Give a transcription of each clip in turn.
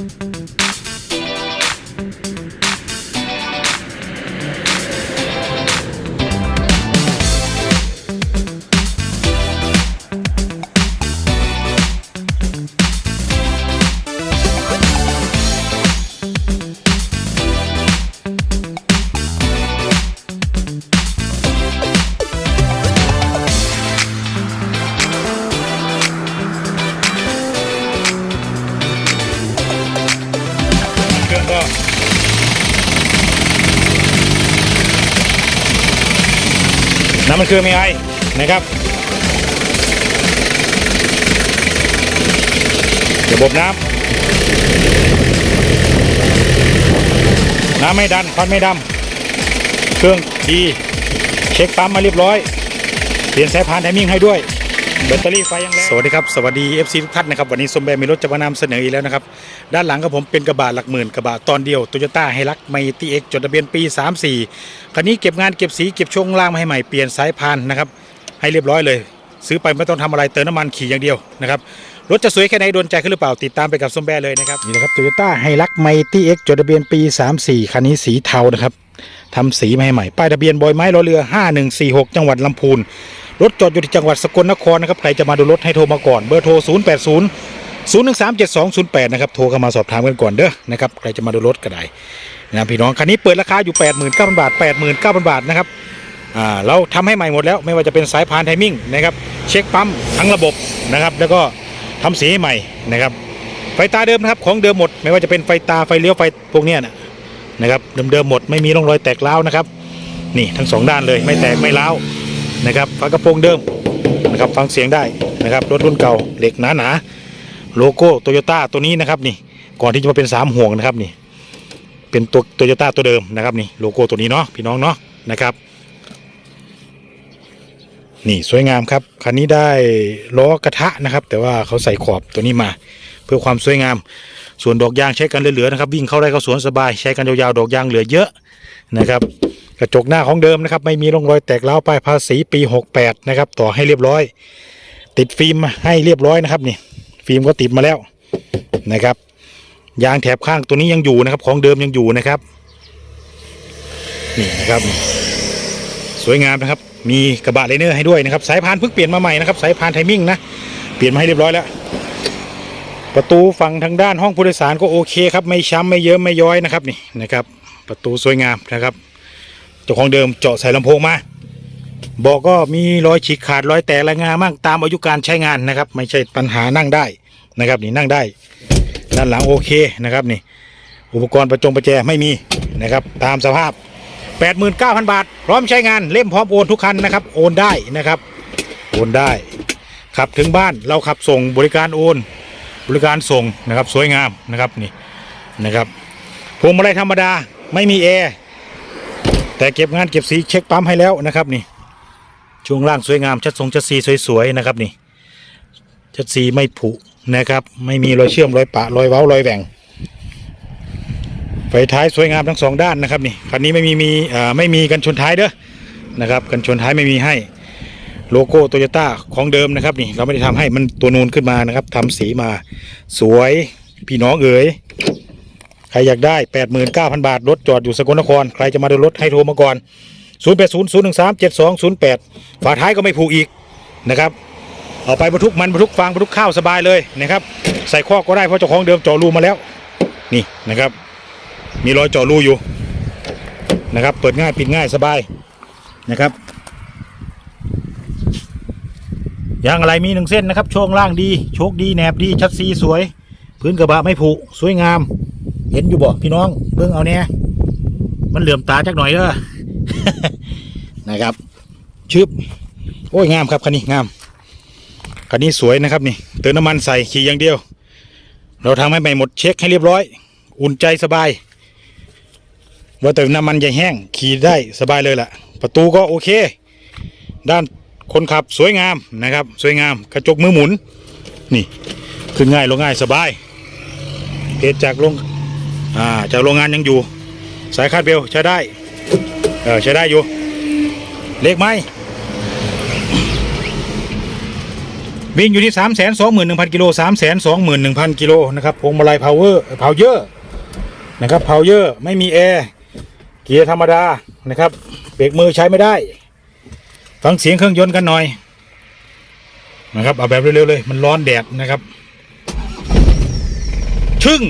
เน้ำมันเครื่องมีไอนะครับระบบน้ำน้ำไม่ดันควันไม่ดำเครื่องดี เช็คปั๊มมาเรียบร้อย เปลี่ยนสายพานไทมิ่งให้ด้วย แบตเตอรี่ไฟยังแรงสวัสดีครับ สวัสดี FC ทุกท่านนะครับ วันนี้สมแบร์มีรถจะมานำเสนออีกแล้วนะครับ ด้านหลังกับผมเป็นกระบะหลักหมื่นกระบะตอนเดียวโตโยต้าไฮรักไมตี้เอ็กจดทะเบียนปี 34 คันนี้เก็บงานเก็บสีเก็บช่วงล่างมาให้ใหม่เปลี่ยนสายพานนะครับ ให้เรียบร้อยเลย ซื้อไปไม่ต้องทำอะไรเติมน้ำมันขี่อย่างเดียวนะครับรถจะสวยแค่ไหนโดนใจขึ้นหรือเปล่าติดตามไปกับสมแบร์เลยนะครับนี่นะครับโตโยต้าไฮรักไมตี้เอ็กจดทะเบียนปี 34 คันนี้สีเทานะครับทำสีมาให้ใหม่ป้ายทะเบียนบอยไม้รอเรือ 5146 จังหวัดลำพูน รถจอดอยู่ที่จังหวัดสกลนครนะครับใครจะมาดูรถให้โทรมาก่อนเบอร์โทร 0 8 0 0 1 3 7 2 0 8 นะครับโทรเข้ามาสอบถามกันก่อนเด้อนะครับใครจะมาดูรถก็ได้นะพี่น้องคันนี้เปิดราคาอยู่ 89,000 บาท 89,000 บาทนะครับอ่าเราทำให้ใหม่หมดแล้วไม่ว่าจะเป็นสายพานไทมิ่งนะครับเช็คปั๊มทั้งระบบนะครับแล้วก็ทำสีให้ใหม่นะครับไฟตาเดิมนะครับของเดิมหมด ไม่ว่าจะเป็นไฟตาไฟเลี้ยวไฟพวกเนี้ยนะนะครับเดิมๆหมดไม่มีร่องรอยแตกร้านะครับนี่ทั้งสองด้านเลยไม่แตกไม่ร้า นะครับฝากระโปรงเดิมนะครับฟังเสียงได้นะครับรถรุ่นเก่าเหล็กหนาหนาๆโลโก้โตโยต้าตัวนี้นะครับนี่ก่อนที่จะมาเป็นสามห่วงนะครับนี่เป็นตัวโตโยต้าตัวเดิมนะครับนี่โลโก้ตัวนี้เนาะพี่น้องเนาะนะครับนี่สวยงามครับคันนี้ได้ล้อกระทะนะครับ แต่ว่าเขาใส่ขอบตัวนี้มา เพื่อความสวยงาม ส่วนดอกยางใช้กันเหลือๆนะครับ วิ่งเข้าได้เข้าสวนสบาย ใช้กันยาวๆดอกยางเหลือเยอะนะครับ กระจกหน้าของเดิมนะครับ ไม่มีร่องรอยแตกร้าป้ายภาษีปี 68 นะครับ ต่อให้เรียบร้อย ติดฟิล์มให้เรียบร้อยนะครับนี่ฟิล์มก็ติดมาแล้วนะครับ ยางแถบข้างตัวนี้ยังอยู่นะครับ ของเดิมยังอยู่นะครับนี่นะครับ สวยงามนะครับ มีกระบะไลเนอร์ให้ด้วยนะครับ สายพานเพิ่งเปลี่ยนมาใหม่นะครับ สายพานไทมิ่งนะเปลี่ยนมาให้เรียบร้อยแล้วประตูฝั่งทางด้านห้องผู้โดยสารก็โอเคครับ ไม่ช้ำไม่เยิ้มไม่ย้อยนะครับนี่นะครับ ประตูสวยงามนะครับ เจ้าของเดิมเจาะใส่ลำโพงมาบอกก็มีรอยฉีกขาดรอยแตกรายงานมั่งตามอายุการใช้งานนะครับ ไม่ใช่ปัญหานั่งได้นะครับ นี่นั่งได้ด้านหลังโอเคนะครับนี่ อุปกรณ์ประจงประแจไม่มีนะครับ ตามสภาพ 89,000 บาท พร้อมใช้งานเล่มพร้อมโอนทุกคันนะครับ โอนได้นะครับ โอนได้ ขับถึงบ้านเราขับส่งบริการโอน บริการส่งนะครับ สวยงามนะครับนี่นะครับพวงมาลัยธรรมดาไม่มีแอร์ แต่เก็บงานเก็บสีเช็คปั๊มให้แล้วนะครับนี่ช่วงล่างสวยงามชัดทรงชัดสีสวยๆนะครับนี่ชัดสีไม่ผุนะครับ ไม่มีรอยเชื่อมรอยปะรอยเว้ารอยแหว่งไฟท้ายสวยงามทั้งสองด้านนะครับนี่คันนี้ไม่มีมีไม่มีกันชนท้ายเด้อนะครับกันชนท้ายไม่มีให้โลโก้โตโยต้าของเดิมนะครับนี่เราไม่ได้ทำให้มันตัวนูนขึ้นมานะครับทำสีมาสวยพี่น้องเอ๋ย ใครอยากได้ 89,000 บาท รถจอดอยู่สกลนคร ใครจะมาดูรถให้โทรมาก่อน 0 8 0 0 1 3 7 2 0 8 ฝาท้ายก็ไม่ผูกอีกนะครับเอาไปบรรทุกมันบรรทุกฟางบรรทุกข้าวสบายเลยนะครับใส่ข้อก็ได้เพราะเจ้าของเดิมเจาะรูมาแล้ว นี่นะครับ มีรอยเจาะรูอยู่นะครับ เปิดง่ายปิดง่ายสบายนะครับยางอะไรมีหนึ่งเส้นนะครับ ช่วงล่างดี โชคดีแหนบดีชัดซีสวย พื้นกระบะไม่ผุสวยงาม เห็นอยู่บ่พี่น้อง เบิ่งเอาเนี่ยมันเหลื่อมตาจักหน่อยเด้อนะครับ ชึบ โอ้ยงามครับคันนี้งามคันนี้สวยนะครับนี่เติมน้ำมันใส่ขี่อย่างเดียว เราทำให้ใหม่หมดเช็คให้เรียบร้อย อุ่นใจสบายว่าเติมน้ำมันอย่าแห้งขี่ได้สบายเลยล่ะ ประตูก็โอเค ด้านคนขับสวยงามนะครับ สวยงามกระจกมือหมุน นี่ ขึ้นง่ายลงง่ายสบายเพจจากโรง อ่าจากโรงงานยังอยู่ สายคาดเบลใช้ได้ เออใช้ได้อยู่ เล็กไหมวิ่งอยู่ที่ 3 2 1 0 0 0 กิโล 3 2 1 0 0 0 กิโลนะครับพวงมาลัยพาวเวอร์พาวเยอร์นะครับพาวเยอร์ไม่มีแอร์เกียร์ธรรมดานะครับเบรกมือใช้ไม่ได้ ฟังเสียงเครื่องยนต์กันหน่อยนะครับเอาแบบเร็วๆเลย มันร้อนแดดนะครับ ชึ่ง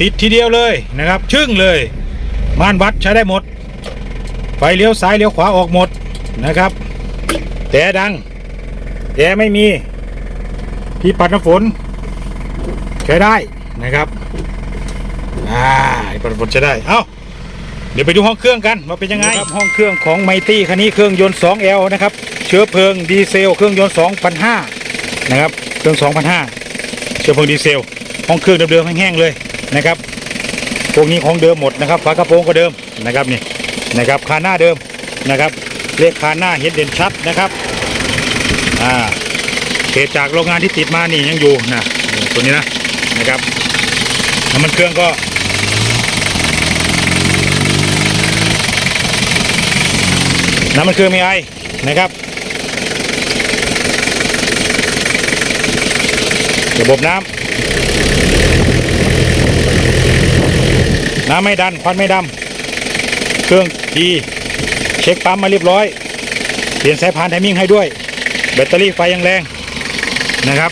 ติดทีเดียวเลยนะครับ ชึ่งเลย ม่านวัดใช้ได้หมด ไฟเลี้ยวซ้ายเลี้ยวขวาออกหมดนะครับ แต่ดังแอร์ไม่มีที่ปัดน้ำฝนใช้ได้นะครับอ่าที่ปัดน้ำฝนใช้ได้เอ้าเดี๋ยวไปดูห้องเครื่องกันว่าเป็นยังไงครับห้องเครื่องของไมตี้คันนี้เครื่องยนต์ 2L นะครับ เชื้อเพลิงดีเซล เครื่องยนต์2,500นะครับ เครื่อง2,500เชื้อเพลิงดีเซล ห้องเครื่องเดิมๆแห้งๆเลย นะครับพวกนี้ของเดิมหมดนะครับฝากระโปรงก็เดิมนะครับนี่นะครับคานหน้าเดิมนะครับ เลขคานหน้าเห็นเด่นชัดนะครับอ่าเศษจากโรงงานที่ติดมานี่ยังอยู่นะตัวนี้นะนะครับน้ำมันเครื่องก็น้ำมันเครื่องมีไอนะครับ ระบบน้ำ น้ำไม่ดันควันไม่ดำเครื่องดีเช็คปั๊มมาเรียบร้อย เปลี่ยนสายพานไทมิ่งให้ด้วย แบตเตอรี่ไฟยังแรงนะครับ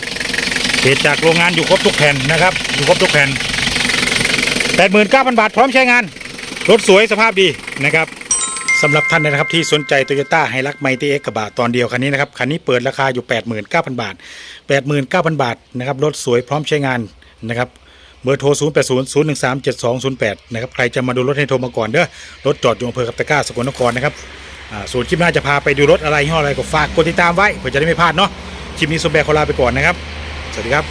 เศษจากโรงงานอยู่ครบทุกแผ่นนะครับ อยู่ครบทุกแผ่น89,000บาทพร้อมใช้งาน รถสวยสภาพดีนะครับสำหรับท่านนะครับที่สนใจ Toyota ไฮรักไมตี้เอ็กกระบะตอนเดียวคันนี้นะครับคันนี้เปิดราคาอยู่ 89,000 บาท 89,000 บาทนะครับรถสวยพร้อมใช้งานนะครับ เบอร์โทร 0 8 0 0 1 3 7 2 0 8 นะครับ ใครจะมาดูรถให้โทรมาก่อนเด้อ รถจอดอยู่อำเภอกับตะก้าสกลนครนะครับอ่าส่วนคลิปหน้าจะพาไปดูรถอะไรยี่ห้ออะไรก็ฝากกดติดตามไว้เพื่อจะได้ไม่พลาดเนาะ คลิปนี้สมแบกขอลาไปก่อนนะครับ สวัสดีครับ